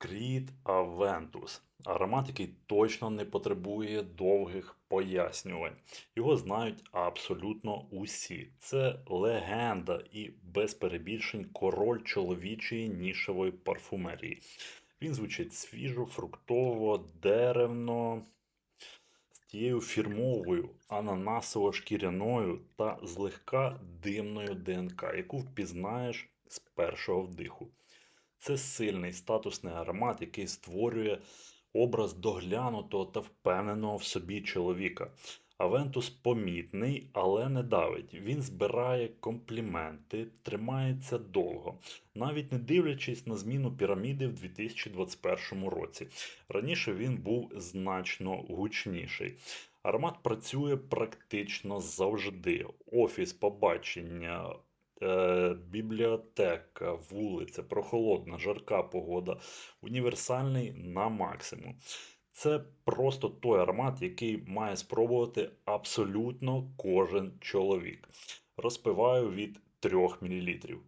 Кріт Авентус. Аромат, який точно не потребує довгих пояснювань. Його знають абсолютно усі. Це легенда і без перебільшень король чоловічої нішевої парфумерії. Він звучить свіжо, фруктово, деревно, з тією фірмовою ананасово-шкіряною та злегка димною ДНК, яку впізнаєш з першого вдиху. Це сильний статусний аромат, який створює образ доглянутого та впевненого в собі чоловіка. Авентус помітний, але не давить. Він збирає компліменти, тримається довго, навіть не дивлячись на зміну піраміди в 2021 році. Раніше він був значно гучніший. Аромат працює практично завжди. Офіс, побачення, бібліотека, вулиця, прохолодна, жарка погода, універсальний на максимум. Це просто той аромат, який має спробувати абсолютно кожен чоловік. Розпиваю від 3 мл.